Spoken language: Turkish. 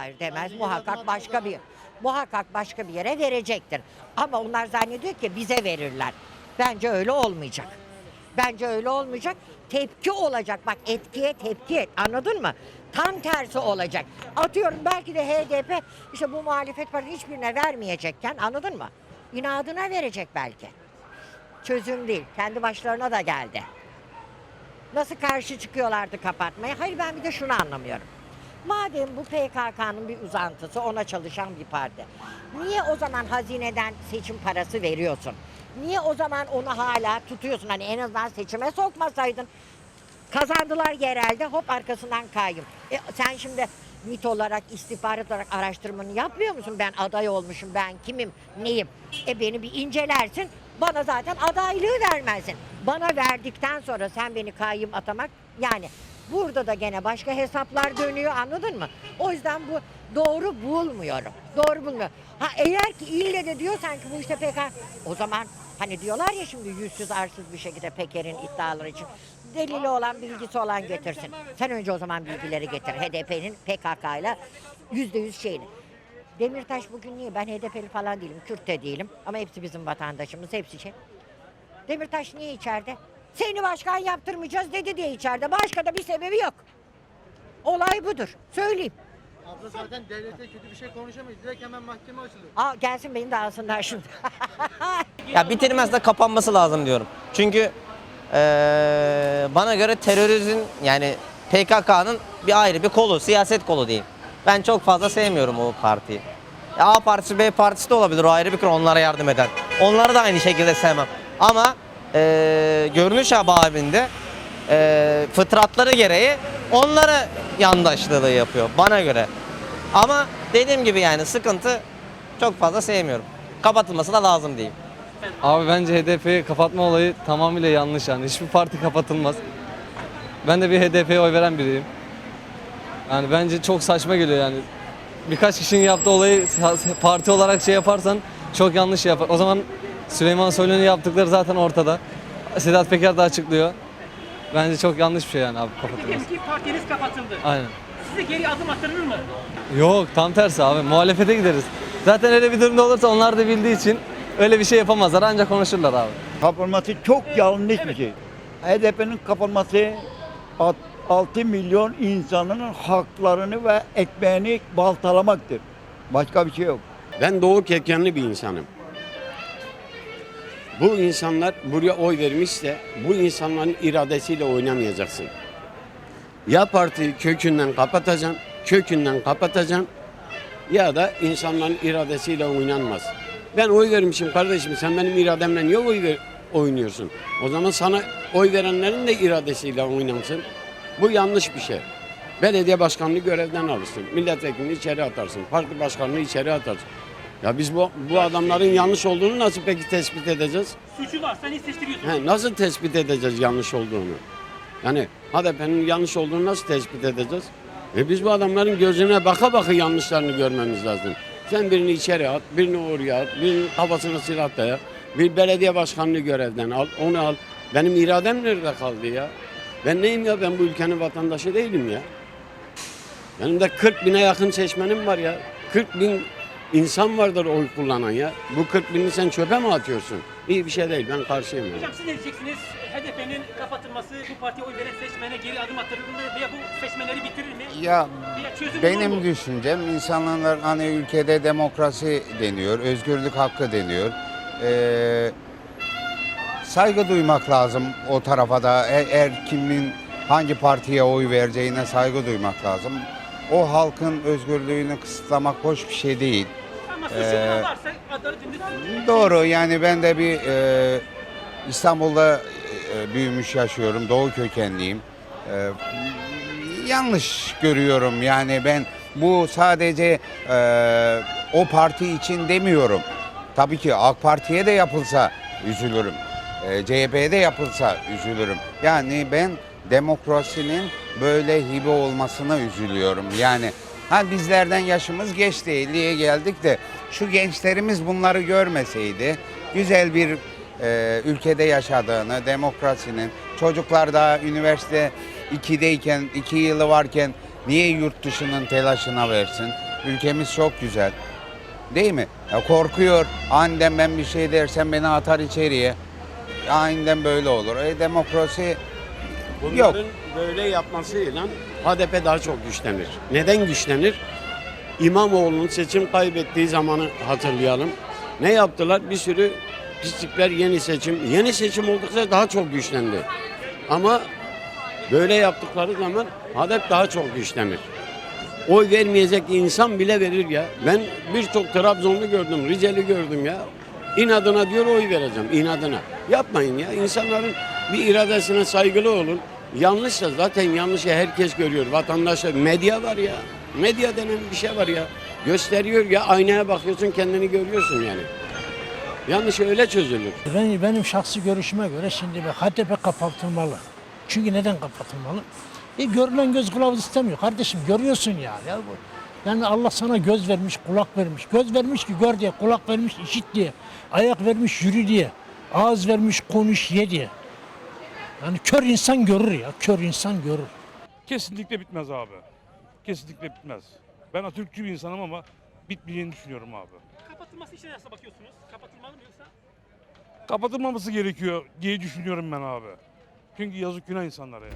hayır demez. Muhakkak başka bir muhakkak başka bir yere verecektir. Ama onlar zannediyor ki bize verirler. Bence öyle olmayacak. Bence öyle olmayacak. Tepki olacak. Bak etkiye tepki et. Anladın mı? Tam tersi olacak. Atıyorum belki de HDP işte bu muhalefet partisi hiçbirine vermeyecekken anladın mı? İnadına verecek belki. Çözüm değil. Kendi başlarına da geldi. Nasıl karşı çıkıyorlardı kapatmaya? Hayır ben bir de şunu anlamıyorum. Madem bu PKK'nın bir uzantısı, ona çalışan bir parti. Niye o zaman hazineden seçim parası veriyorsun? Niye o zaman onu hala tutuyorsun? Hani en azından seçime sokmasaydın. Kazandılar yerelde hop arkasından kayyum. E, sen şimdi MIT olarak, istihbarat olarak araştırmanı yapmıyor musun? Ben aday olmuşum, ben kimim, neyim? E beni bir incelersin, bana zaten adaylığı vermezsin. Bana verdikten sonra sen beni kayyum atamak, yani burada da gene başka hesaplar dönüyor anladın mı? O yüzden bu doğru bulmuyorum. Doğru bulmuyorum. Ha eğer ki ille de diyorsan ki bu işte PKK, o zaman hani diyorlar ya şimdi yüzsüz arsız bir şekilde Peker'in iddiaları için delili olan bilgisi olan getirsin. Sen önce o zaman bilgileri getir. HDP'nin PKK ile yüzde yüz şeyini. Demirtaş bugün niye? Ben HDP'li falan değilim, Kürt de değilim. Ama hepsi bizim vatandaşımız, hepsi şey. Demirtaş niye içeride? Seni başkan yaptırmayacağız dedi diye içeride. Başka da bir sebebi yok. Olay budur. Söyleyeyim. Abla zaten devlete kötü bir şey konuşamayız. Direkt hemen mahkeme açılır. Aa, gelsin beni de alsınlar şimdi. Ya bitirmez de kapanması lazım diyorum. Çünkü eee, bana göre terörizm yani PKK'nın bir ayrı bir kolu, siyaset kolu diyeyim. Ben çok fazla sevmiyorum o partiyi. Ya A partisi, B partisi de olabilir o ayrı bir konu onlara yardım eden. Onları da aynı şekilde sevmem. Ama eee görünüş ababinde eee fıtratları gereği onlara yandaşlığı yapıyor bana göre. Ama dediğim gibi yani sıkıntı çok fazla sevmiyorum. Kapatılması da lazım diyeyim. Abi bence HDP'yi kapatma olayı tamamıyla yanlış yani. Hiçbir parti kapatılmaz. Ben de bir HDP'ye oy veren biriyim. Yani bence çok saçma geliyor yani. Birkaç kişinin yaptığı olayı parti olarak şey yaparsan çok yanlış yapar. O zaman Süleyman Soylu'nun yaptıkları zaten ortada. Sedat Peker de açıklıyor. Bence çok yanlış bir şey yani abi kapatılması. Diyelim ki partiniz kapatıldı. Aynen. Size geri adım attırılır mı? Yok tam tersi abi muhalefete gideriz. Zaten öyle bir durumda olursa onlar da bildiği için öyle bir şey yapamazlar ancak konuşurlar abi. Kapanması çok yanlış bir şey. HDP'nin kapanması 6 milyon insanın haklarını ve ekmeğini baltalamaktır. Başka bir şey yok. Ben doğu kökenli bir insanım. Bu insanlar buraya oy vermişse bu insanların iradesiyle oynamayacaksın. Ya partiyi kökünden kapatacaksın, kökünden kapatacaksın ya da insanların iradesiyle oynanmaz. Ben oy vermişim kardeşim sen benim irademle niye oy ver, oynuyorsun? O zaman sana oy verenlerin de iradesiyle oynansın. Bu yanlış bir şey. Belediye başkanlığı görevden alırsın. Milletvekilini içeri atarsın. Parti başkanını içeri atarsın. Ya biz bu, bu adamların yanlış olduğunu nasıl peki tespit edeceğiz? Suçu varsa niye seçtiriyorsunuz? He, nasıl tespit edeceğiz yanlış olduğunu? Yani HDP'nin yanlış olduğunu nasıl tespit edeceğiz? E biz bu adamların gözüne baka baka yanlışlarını görmemiz lazım. Sen birini içeri at, birini oraya at, birinin kafasına silah daya, bir belediye başkanlığı görevden al, onu al. Benim iradem nerede kaldı ya? Ben neyim ya? Ben bu ülkenin vatandaşı değilim ya. Benim de 40 bine yakın seçmenim var ya. 40 bin insan vardır oy kullanan ya. Bu 40 bini sen çöpe mi atıyorsun? İyi bir şey değil. Ben karşıyım. yani. Hocam siz ne diyeceksiniz? HDP'nin kapatılması bu partiye oy veren seçmene geri adım attırılır mı veya bu seçmenleri bitirir mi? Ya olur benim düşüncem insanlar hani ülkede demokrasi deniyor, özgürlük hakkı deniyor. Ee, saygı duymak lazım o tarafa da. Eğer, eğer kimin hangi partiye oy vereceğine saygı duymak lazım. O halkın özgürlüğünü kısıtlamak hoş bir şey değil. Ee, Doğru yani ben de bir e, İstanbul'da e, büyümüş yaşıyorum. Doğu kökenliyim. E, yanlış görüyorum yani ben bu sadece e, o parti için demiyorum. Tabii ki AK Parti'ye de yapılsa üzülürüm. E, CHP'ye de yapılsa üzülürüm. Yani ben demokrasinin böyle hibe olmasına üzülüyorum. Yani ha bizlerden yaşımız geçti 50'ye geldik de şu gençlerimiz bunları görmeseydi güzel bir e, ülkede yaşadığını, demokrasinin çocuklar daha üniversite 2'deyken, 2 yılı varken niye yurt dışının telaşına versin? Ülkemiz çok güzel. Değil mi? Ya korkuyor. Aniden ben bir şey dersem beni atar içeriye. Aniden böyle olur. E, demokrasi Bunların Yok. böyle yapmasıyla HDP daha çok güçlenir. Neden güçlenir? İmamoğlu'nun seçim kaybettiği zamanı hatırlayalım. Ne yaptılar? Bir sürü pislikler yeni seçim. Yeni seçim oldukça daha çok güçlendi. Ama böyle yaptıkları zaman HDP daha çok güçlenir. Oy vermeyecek insan bile verir ya. Ben birçok Trabzonlu gördüm, Riceli gördüm ya. İnadına diyor oy vereceğim, inadına. Yapmayın ya. İnsanların bir iradesine saygılı olun. Yanlışsa zaten yanlışı herkes görüyor. Vatandaşlar, medya var ya. Medya denen bir şey var ya. Gösteriyor ya aynaya bakıyorsun kendini görüyorsun yani. Yanlış öyle çözülür. Ben, benim şahsi görüşüme göre şimdi HDP kapatılmalı. Çünkü neden kapatılmalı? E görülen göz kılavuz istemiyor. Kardeşim görüyorsun ya. ya bu. Yani Allah sana göz vermiş, kulak vermiş. Göz vermiş ki gör diye, kulak vermiş işit diye. Ayak vermiş yürü diye. Ağız vermiş konuş ye diye. Yani kör insan görür ya. Kör insan görür. Kesinlikle bitmez abi. Kesinlikle bitmez. Ben Atatürkçü bir insanım ama bitmeyeceğini düşünüyorum abi. Kapatılması için nasıl bakıyorsunuz? Kapatılmalı mı yoksa? Kapatılmaması gerekiyor diye düşünüyorum ben abi. Çünkü yazık günah insanlara ya.